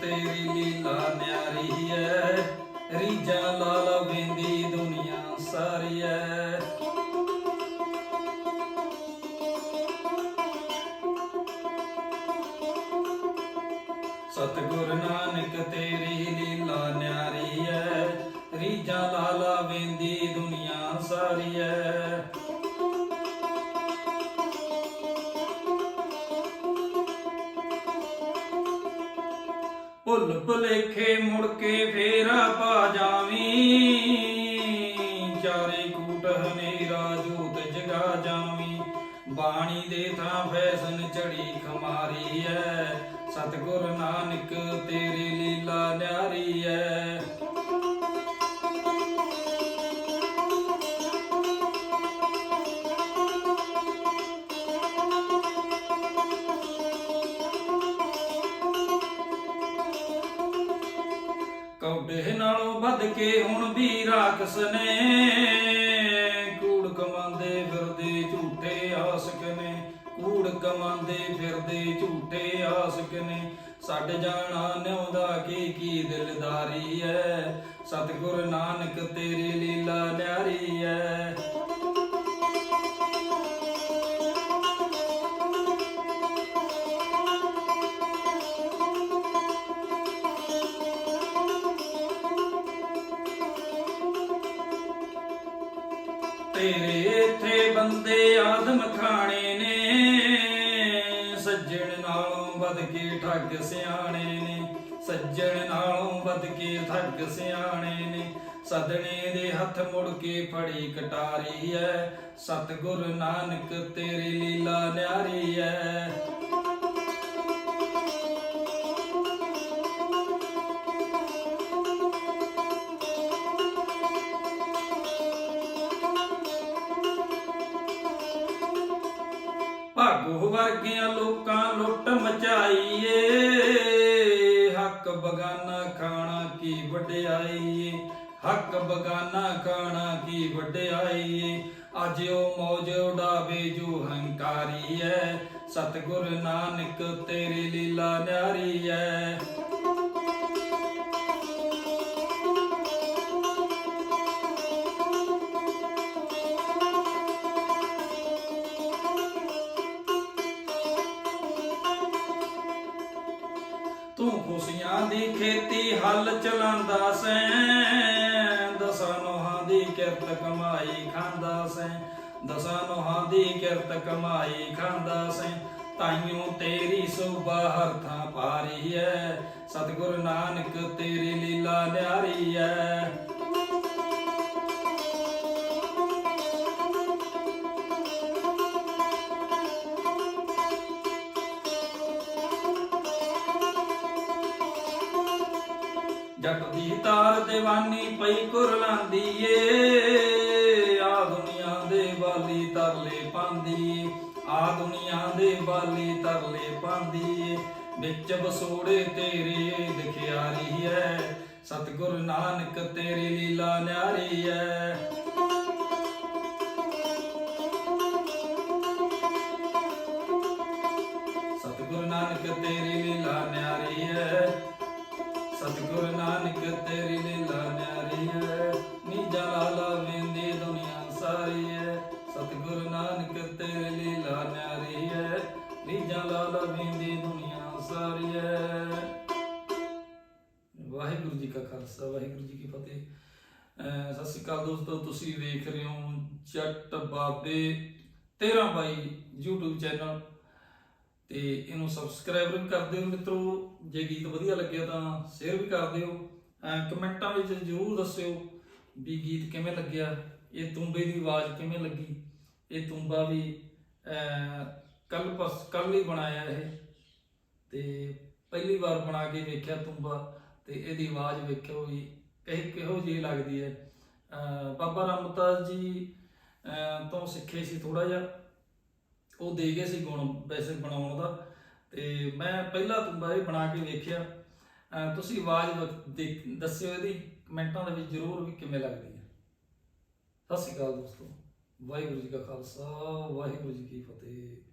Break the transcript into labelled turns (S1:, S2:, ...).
S1: ਤੇਰੀ ਲੀਲਾ ਨਿਆਰੀ ਐ ਰੀਜਾ ਲਾਲਾ ਵੇਂਦੀ ਦੁਨੀਆ ਸਾਰੀ ਐ ਸਤਿਗੁਰ ਨਾਨਕ, ਤੇਰੀ ਲੀਲਾ ਨਿਆਰੀ ਐ ਰੀਜਾ ਲਾਲਾ ਵੇਂਦੀ ਦੁਨੀਆ ਸਾਰੀ ਐ ਭੁੱਲ ਭੁਲੇਖੇ ਮੁੜ ਕੇ ਫੇਰਾ ਪਾ ਜਾਵੀਂ। ਚਾਰੇ ਕੂਟ ਹਨੇਰਾ ਜੋਤ ਜਗਾ ਜਾਵੀਂ। ਬਾਣੀ ਦੇ ਥਾਂ ਫੈਸ਼ਨ ਚੜੀ ਖਮਾਰੀ ਐ। ਸਤਿਗੁਰ ਨਾਨਕ ਤੇਰੀ ਲੀਲਾ ਨਿਆਰੀ ਐ। ਕੌਡੇ ਨਾਲੋਂ ਵੱਧ ਕੇ ਹੁਣ ਵੀ ਰਾਖਸ ਨੇ। ਕੂੜ ਕਮਾਉਂਦੇ ਫਿਰਦੇ ਝੂਠੇ ਆਸਕ ਨੇ। ਕੂੜ ਕਮਾਉਂਦੇ ਫਿਰਦੇ ਝੂਠੇ ਆਸਕ ਨੇ। ਛੱਡ ਜਾਣਾ ਨਿਉਂਦਾ ਕੀ ਕੀ ਦਿਲਦਾਰੀ ਐ। ਸਤਿਗੁਰ ਨਾਨਕ ਤੇਰੀ ਲੀਲਾ ਨਿਆਰੀ ਐ। ਤੇਰੇ ਇੱਥੇ ਬੰਦੇ ਆਦਮ ਖਾਣੇ ਨੇ। ਸੱਜਣ ਨਾਲੋਂ ਵੱਧ ਕੇ ਠੱਗ ਸਿਆਣੇ ਨੇ। ਸੱਜਣ ਨਾਲੋਂ ਵੱਧ ਕੇ ਠੱਗ ਸਿਆਣੇ ਨੇ। ਸਦਣੇ ਦੇ ਹੱਥ ਮੁੜ ਕੇ ਫੜੀ ਕਟਾਰੀ ਐ। ਸਤਿਗੁਰ ਨਾਨਕ ਤੇਰੀ ਲੀਲਾ ਨਿਆਰੀ ਐ। ਭਾਗੋ ਵਰਗਿਆਂ ਲੋਕਾਂ ਲੁੱਟ ਮਚਾਈਏ। ਹੱਕ ਬਗਾਨਾ ਖਾਣਾ ਕੀ ਵਡਿਆਈ ਹੱਕ ਬਗਾਨਾ ਖਾਣਾ ਕੀ ਵਡਿਆਈ ਏ ਅੱਜ ਉਹ ਮੌਜ ਉਡਾਵੇ ਜੋ ਹੰਕਾਰੀ ਐ। ਸਤਿਗੁਰ ਨਾਨਕ ਤੇਰੀ ਲੀਲਾ ਨਿਆਰੀ ਐ। ਖੁਸ਼ੀਆਂ ਦੀ ਖੇਤੀ ਹੱਲ ਚਲਾਉਂਦਾ ਸੈਂ। ਦਸਾਂ ਨੋਹਾਂ ਦੀ ਕਿਰਤ ਕਮਾਈ ਖਾਂਦਾ ਸੈਂ। ਦਸਾਂ ਨੋਹਾਂ ਦੀ ਕਿਰਤ ਕਮਾਈ ਖਾਂਦਾ ਸੈਂ। ਤਾਈਓ ਤੇਰੀ ਸੋਭਾ ਹਰ ਥਾਂ ਪਾਰੀ ਐ ਸਤਿਗੁਰ ਨਾਨਕ ਤੇਰੀ ਲੀਲਾ ਨਿਆਰੀ ਐ ਜੱਟ ਤਾਰ ਦੀਵਾਨੀ ਪਈ ਕੁਰਲਾਂਦੀ ਏ। ਆ ਦੁਨੀਆ ਦੇ ਵਾਲੀ ਤਰਲੇ ਪਾਂਦੀ ਆ ਦੁਨੀਆ ਦੇ ਬਾਲੀ ਤਰਲੇ ਪਾਂਦੀ ਏ। ਵਿੱਚ ਬਸੋੜੇ ਤੇਰੇ ਦਿਖਿਆਰੀ ਐ ਸਤਿਗੁਰ ਨਾਨਕ ਤੇਰੀ ਲੀਲਾ ਨਿਆਰੀ ਐ ਲਾਲਾ ਵੇਂਦੀ ਦੁਨੀਆ ਸਾਰੀ ਵਾਹਿਗੁਰੂ ਜੀ ਕਾ ਖਾਲਸਾ, ਵਾਹਿਗੁਰੂ ਜੀ ਕੀ ਫਤਿਹ। ਸਤਿ ਸ਼੍ਰੀ ਅਕਾਲ ਦੋਸਤੋ, ਤੁਸੀਂ ਵੇਖ ਰਹੇ ਹੋ ਜੱਟ ਬਾਬੇ 13 ਬਾਈ YouTube ਚੈਨਲ। ਤੇ ਇਹਨੂੰ ਸਬਸਕ੍ਰਾਈਬ ਵੀ ਕਰ ਦਿਓ ਮਿੱਤਰੋ, ਜੇ ਗੀਤ ਵਧੀਆ ਲੱਗਿਆ ਤਾਂ ਸ਼ੇਅਰ ਵੀ ਕਰ ਦਿਓ। ਕਮੈਂਟਾਂ ਵਿੱਚ ਜਰੂਰ ਦੱਸਿਓ ਵੀ ਗੀਤ ਕਿਵੇਂ ਲੱਗਿਆ, ਇਹ ਤੁੰਬੇ ਦੀ ਆਵਾਜ਼ ਕਿਵੇਂ ਲੱਗੀ, ਇਹ ਤੁੰਬਾ ਵੀ ਕੱਲ ਪਰਸ ਕੱਲ ਹੀ ਬਣਾਇਆ ਇਹ। ਤੇ ਪਹਿਲੀ ਵਾਰ ਬਣਾ ਕੇ ਵੇਖਿਆ ਤੁੰਬਾ, ਤੇ ਇਹਦੀ ਆਵਾਜ਼ ਵੇਖਿਓ ਵੀ ਕਹੇ ਕਿਹੋ ਜਿਹੀ ਲੱਗਦੀ ਹੈ। ਬਾਬਾ ਰਾਮਦਾਸ ਜੀ ਤੋਂ ਸਿੱਖੇ ਸੀ ਥੋੜਾ ਜਿਹਾ। ਉਹ ਦੇ ਗਏ ਸੀ ਗੁਣ, ਵੈਸੇ ਬਣਾਉਣ ਦਾ। ਤੇ ਮੈਂ ਪਹਿਲਾ ਤੁੰਬਾ ਇਹ ਬਣਾ ਕੇ ਵੇਖਿਆ। ਤੁਸੀਂ ਆਵਾਜ਼ ਵ- ਦੱਸਿਓ ਇਹਦੀ, ਕਮੈਂਟਾਂ ਦੇ ਵਿੱਚ ਜਰੂਰ ਵੀ ਕਿਵੇਂ ਲੱਗਦੀ ਹੈ। ਸਤਿ ਸ਼੍ਰੀ ਅਕਾਲ ਦੋਸਤੋ। ਵਾਹਿਗੁਰੂ ਜੀ ਕਾ ਖਾਲਸਾ, ਵਾਹਿਗੁਰੂ ਜੀ ਕੀ ਫਤਿਹ।